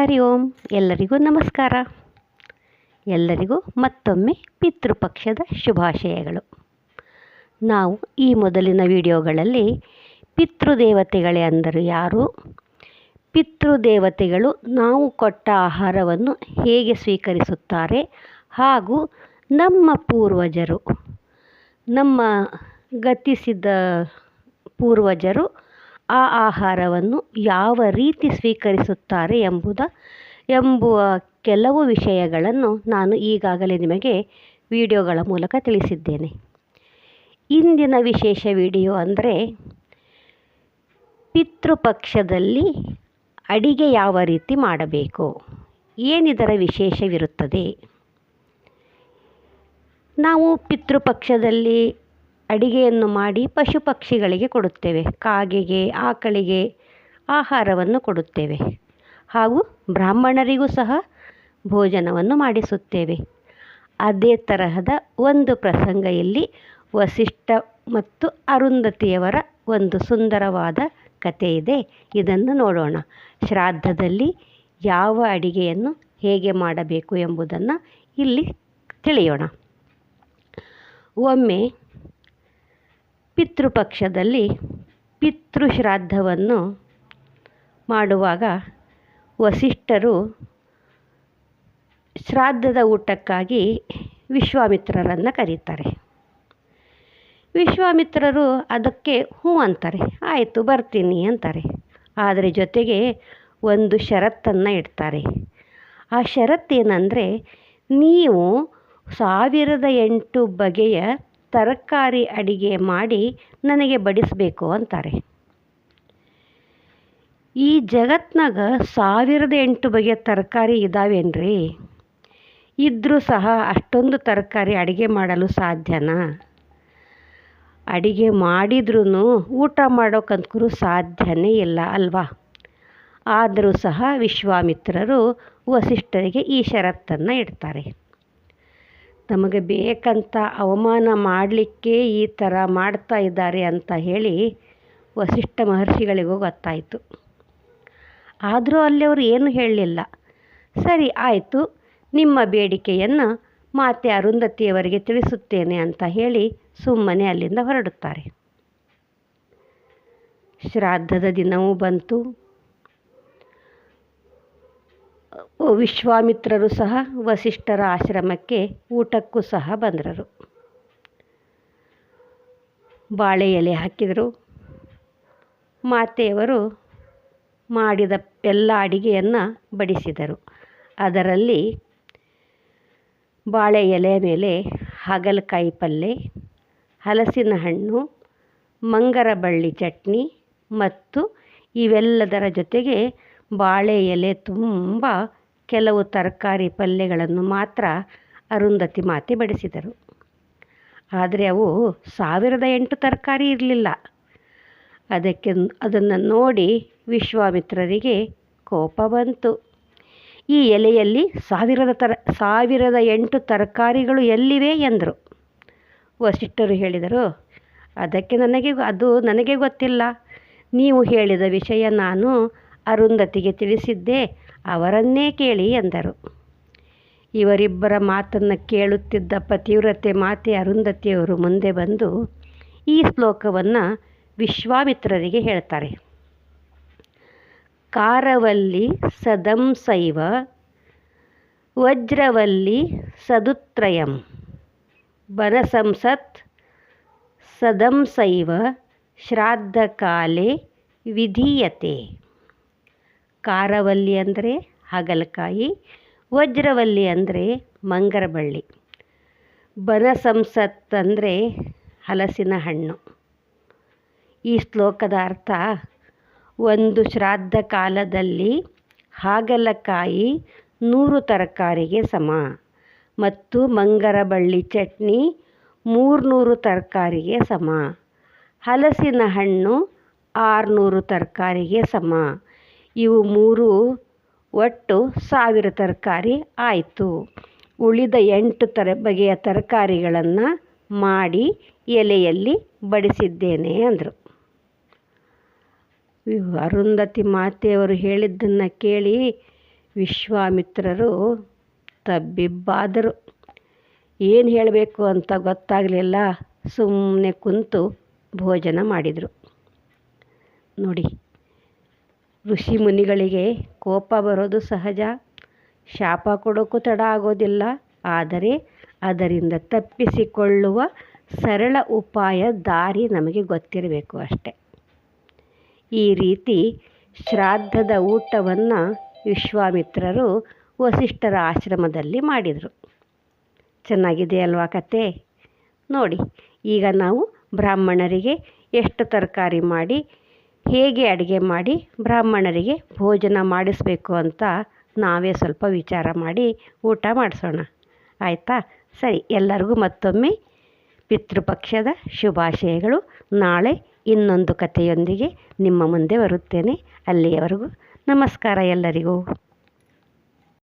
ಹರಿ ಓಂ. ಎಲ್ಲರಿಗೂ ನಮಸ್ಕಾರ. ಎಲ್ಲರಿಗೂ ಮತ್ತೊಮ್ಮೆ ಪಿತೃಪಕ್ಷದ ಶುಭಾಶಯಗಳು. ನಾವು ಈ ಮೊದಲಿನ ವಿಡಿಯೋಗಳಲ್ಲಿ ಪಿತೃದೇವತೆಗಳೇ ಅಂದರು ಯಾರು? ಪಿತೃದೇವತೆಗಳು ನಾವು ಕೊಟ್ಟ ಆಹಾರವನ್ನು ಹೇಗೆ ಸ್ವೀಕರಿಸುತ್ತಾರೆ? ಹಾಗೂ ನಮ್ಮ ಪೂರ್ವಜರು, ನಮ್ಮ ಗತಿಸಿದ ಪೂರ್ವಜರು ಆ ಆಹಾರವನ್ನು ಯಾವ ರೀತಿ ಸ್ವೀಕರಿಸುತ್ತಾರೆ ಎಂಬುದ, ಎಂಬುವ ಕೆಲವು ವಿಷಯಗಳನ್ನು ನಾನು ಈಗಾಗಲೇ ನಿಮಗೆ ವಿಡಿಯೋಗಳ ಮೂಲಕ ತಿಳಿಸಿದ್ದೇನೆ. ಇಂದಿನ ವಿಶೇಷ ವಿಡಿಯೋ ಅಂದರೆ, ಪಿತೃಪಕ್ಷದಲ್ಲಿ ಅಡಿಗೆ ಯಾವ ರೀತಿ ಮಾಡಬೇಕು? ಏನಿದರ ವಿಶೇಷವಿರುತ್ತದೆ? ನಾವು ಪಿತೃಪಕ್ಷದಲ್ಲಿ ಅಡಿಗೆಯನ್ನು ಮಾಡಿ ಪಶು ಪಕ್ಷಿಗಳಿಗೆ ಕೊಡುತ್ತೇವೆ. ಕಾಗೆಗೆ, ಆಕಳಿಗೆ ಆಹಾರವನ್ನು ಕೊಡುತ್ತೇವೆ. ಹಾಗೂ ಬ್ರಾಹ್ಮಣರಿಗೂ ಸಹ ಭೋಜನವನ್ನು ಮಾಡಿಸುತ್ತೇವೆ. ಅದೇ ತರಹದ ಒಂದು ಪ್ರಸಂಗ ಇಲ್ಲಿ ವಸಿಷ್ಠ ಮತ್ತು ಅರುಂಧತಿಯವರ ಒಂದು ಸುಂದರವಾದ ಕಥೆ ಇದೆ. ಇದನ್ನು ನೋಡೋಣ. ಶ್ರಾದ್ದದಲ್ಲಿ ಯಾವ ಅಡಿಗೆಯನ್ನು ಹೇಗೆ ಮಾಡಬೇಕು ಎಂಬುದನ್ನು ಇಲ್ಲಿ ತಿಳಿಯೋಣ. ಒಮ್ಮೆ ಪಿತೃಪಕ್ಷದಲ್ಲಿ ಪಿತೃಶ್ರಾದ್ಧವನ್ನು ಮಾಡುವಾಗ ವಸಿಷ್ಠರು ಶ್ರಾದ್ದದ ಊಟಕ್ಕಾಗಿ ವಿಶ್ವಾಮಿತ್ರರನ್ನು ಕರೀತಾರೆ. ವಿಶ್ವಾಮಿತ್ರರು ಅದಕ್ಕೆ ಹ್ಞೂ ಅಂತಾರೆ. ಆಯಿತು, ಬರ್ತೀನಿ ಅಂತಾರೆ. ಆದರೆ ಜೊತೆಗೆ ಒಂದು ಷರತ್ತನ್ನು ಇಡ್ತಾರೆ. ಆ ಷರತ್ತೇನೆಂದರೆ ನೀವು ಸಾವಿರದ ಎಂಟು ಬಗೆಯ ತರಕಾರಿ ಅಡಿಗೆ ಮಾಡಿ ನನಗೆ ಬಡಿಸಬೇಕು ಅಂತಾರೆ. ಈ ಜಗತ್ನಾಗ ಸಾವಿರದ ಎಂಟು ಬಗೆಯ ತರಕಾರಿ ಇದಾವೇನ್ರಿ? ಇದ್ದರೂ ಸಹ ಅಷ್ಟೊಂದು ತರಕಾರಿ ಅಡಿಗೆ ಮಾಡಲು ಸಾಧ್ಯನಾ? ಅಡಿಗೆ ಮಾಡಿದ್ರೂ ಊಟ ಮಾಡೋಕ್ಕಂತೂ ಸಾಧ್ಯನೇ ಇಲ್ಲ ಅಲ್ವಾ? ಆದರೂ ಸಹ ವಿಶ್ವಾಮಿತ್ರರು ವಸಿಷ್ಠರಿಗೆ ಈ ಷರತ್ತನ್ನು ಇಡ್ತಾರೆ. ನಮಗೆ ಬೇಕಂತ ಅವಮಾನ ಮಾಡಲಿಕ್ಕೆ ಈ ಥರ ಮಾಡ್ತಾ ಇದ್ದಾರೆ ಅಂತ ಹೇಳಿ ವಸಿಷ್ಠ ಮಹರ್ಷಿಗಳಿಗೂ ಗೊತ್ತಾಯಿತು. ಆದರೂ ಅಲ್ಲಿ ಅವರು ಏನು ಹೇಳಲಿಲ್ಲ. ಸರಿ, ಆಯಿತು, ನಿಮ್ಮ ಬೇಡಿಕೆಯನ್ನು ಮಾತೆ ಅರುಂಧತಿಯವರಿಗೆ ತಿಳಿಸುತ್ತೇನೆ ಅಂತ ಹೇಳಿ ಸುಮ್ಮನೆ ಅಲ್ಲಿಂದ ಹೊರಡುತ್ತಾರೆ. ಶ್ರಾದ್ದದ ದಿನವೂ ಬಂತು. ವಿಶ್ವಾಮಿತ್ರರು ಸಹ ವಸಿಷ್ಠರ ಆಶ್ರಮಕ್ಕೆ ಊಟಕ್ಕೂ ಸಹ ಬಂದರು. ಬಾಳೆ ಎಲೆ ಹಾಕಿದರು. ಮಾತೆಯವರು ಮಾಡಿದ ಎಲ್ಲ ಅಡಿಗೆಯನ್ನು ಬಡಿಸಿದರು. ಅದರಲ್ಲಿ ಬಾಳೆ ಎಲೆ ಮೇಲೆ ಹಾಗಲಕಾಯಿ ಪಲ್ಯ ಹಲಸಿನ ಹಣ್ಣು ಮಂಗರ ಬಳ್ಳಿ ಚಟ್ನಿ ಮತ್ತು ಇವೆಲ್ಲದರ ಜೊತೆಗೆ ಬಾಳೆ ಎಲೆ ತುಂಬ ಕೆಲವು ತರಕಾರಿ ಪಲ್ಯಗಳನ್ನು ಮಾತ್ರ ಅರುಂಧತಿ ಮಾತೆ ಬಡಿಸಿದರು. ಆದರೆ ಅವು ಸಾವಿರದ ಎಂಟು ತರಕಾರಿ ಇರಲಿಲ್ಲ. ಅದಕ್ಕೆ ಅದನ್ನು ನೋಡಿ ವಿಶ್ವಾಮಿತ್ರರಿಗೆ ಕೋಪ ಬಂತು. ಈ ಎಲೆಯಲ್ಲಿ ಸಾವಿರದ ತರ, ಸಾವಿರದ ಎಂಟು ತರಕಾರಿಗಳು ಎಲ್ಲಿವೆ ಎಂದರು. ವಸಿಷ್ಠರು ಹೇಳಿದರು, ಅದಕ್ಕೆ ನನಗೆ, ಅದು ನನಗೆ ಗೊತ್ತಿಲ್ಲ. ನೀವು ಹೇಳಿದ ವಿಷಯ ನಾನು ಅರುಂಧತಿಗೆ ತಿಳಿಸಿದ್ದೆ, ಅವರನ್ನೇ ಕೇಳಿ ಎಂದರು. ಇವರಿಬ್ಬರ ಮಾತನ್ನು ಕೇಳುತ್ತಿದ್ದ ಪತಿವ್ರತೆ ಮಾತೆ ಅರುಂಧತಿಯವರು ಮುಂದೆ ಬಂದು ಈ ಶ್ಲೋಕವನ್ನು ವಿಶ್ವಾಮಿತ್ರರಿಗೆ ಹೇಳ್ತಾರೆ. ಕಾರವಲ್ಲಿ ಸದಂಸೈವ ವಜ್ರವಲ್ಲಿ ಸದುತ್ರಯಂ, ಬನಸಂಸತ್ ಸದಂಸೈವ ಶ್ರಾದ್ದಕಾಲೆ ವಿಧೀಯತೆ. ಕಾರವಲ್ಲಿ ಅಂದರೆ ಹಾಗಲಕಾಯಿ, ವಜ್ರವಲ್ಲಿ ಅಂದರೆ ಮಂಗರಬಳ್ಳಿ. ಬನಸಂಸತ್ ಅಂದರೆ ಹಲಸಿನ ಹಣ್ಣು ಈ ಶ್ಲೋಕದ ಅರ್ಥ, ಒಂದು ಶ್ರಾದ್ದ ಕಾಲದಲ್ಲಿ ಹಾಗಲಕಾಯಿ ನೂರು ತರಕಾರಿಗೆ ಸಮ ಮತ್ತು ಮಂಗರಬಳ್ಳಿ ಚಟ್ನಿ ಮೂರುನೂರು ತರಕಾರಿಗೆ ಸಮ. ಹಲಸಿನ ಹಣ್ಣು ಆರುನೂರು ತರಕಾರಿಗೆ ಸಮ ಇವು ಮೂರು ಒಟ್ಟು ಸಾವಿರ ತರಕಾರಿ ಆಯಿತು. ಉಳಿದ ಎಂಟು ತರ ಬಗೆಯ ತರಕಾರಿಗಳನ್ನು ಮಾಡಿ ಎಲೆಯಲ್ಲಿ ಬಡಿಸಿದ್ದೇನೆ ಅಂದರು. ಅರುಂಧತಿ ಮಾತೆಯವರು ಹೇಳಿದ್ದನ್ನು ಕೇಳಿ ವಿಶ್ವಾಮಿತ್ರರು ತಬ್ಬಿಬ್ಬಾದರು. ಏನು ಹೇಳಬೇಕು ಅಂತ ಗೊತ್ತಾಗಲಿಲ್ಲ ಸುಮ್ಮನೆ ಕುಂತು ಭೋಜನ ಮಾಡಿದರು. ನೋಡಿ. ಋಷಿ ಮುನಿಗಳಿಗೆ ಕೋಪ ಬರೋದು ಸಹಜ. ಶಾಪ ಕೊಡೋಕ್ಕೂ ತಡ ಆಗೋದಿಲ್ಲ. ಆದರೆ ಅದರಿಂದ ತಪ್ಪಿಸಿಕೊಳ್ಳುವ ಸರಳ ಉಪಾಯ ದಾರಿ ನಮಗೆ ಗೊತ್ತಿರಬೇಕು ಅಷ್ಟೆ. ಈ ರೀತಿ ಶ್ರಾದ್ದದ ಊಟವನ್ನು ವಿಶ್ವಾಮಿತ್ರರು ವಸಿಷ್ಠರ ಆಶ್ರಮದಲ್ಲಿ ಮಾಡಿದರು. ಚೆನ್ನಾಗಿದೆ ಅಲ್ವಾ ಕತೆ ನೋಡಿ, ಈಗ ನಾವು ಬ್ರಾಹ್ಮಣರಿಗೆ ಎಷ್ಟು ತರಕಾರಿ ಮಾಡಿ ಹೇಗೆ ಅಡುಗೆ ಮಾಡಿ ಬ್ರಾಹ್ಮಣರಿಗೆ ಭೋಜನ ಮಾಡಿಸಬೇಕು ಅಂತ ನಾವೇ ಸ್ವಲ್ಪ ವಿಚಾರ ಮಾಡಿ ಊಟ ಮಾಡಿಸೋಣ. ಆಯಿತಾ? ಸರಿ, ಎಲ್ಲರಿಗೂ ಮತ್ತೊಮ್ಮೆ ಪಿತೃಪಕ್ಷದ ಶುಭಾಶಯಗಳು. ನಾಳೆ ಇನ್ನೊಂದು ಕಥೆಯೊಂದಿಗೆ ನಿಮ್ಮ ಮುಂದೆ ಬರುತ್ತೇನೆ. ಅಲ್ಲಿಯವರೆಗೂ ನಮಸ್ಕಾರ ಎಲ್ಲರಿಗೂ.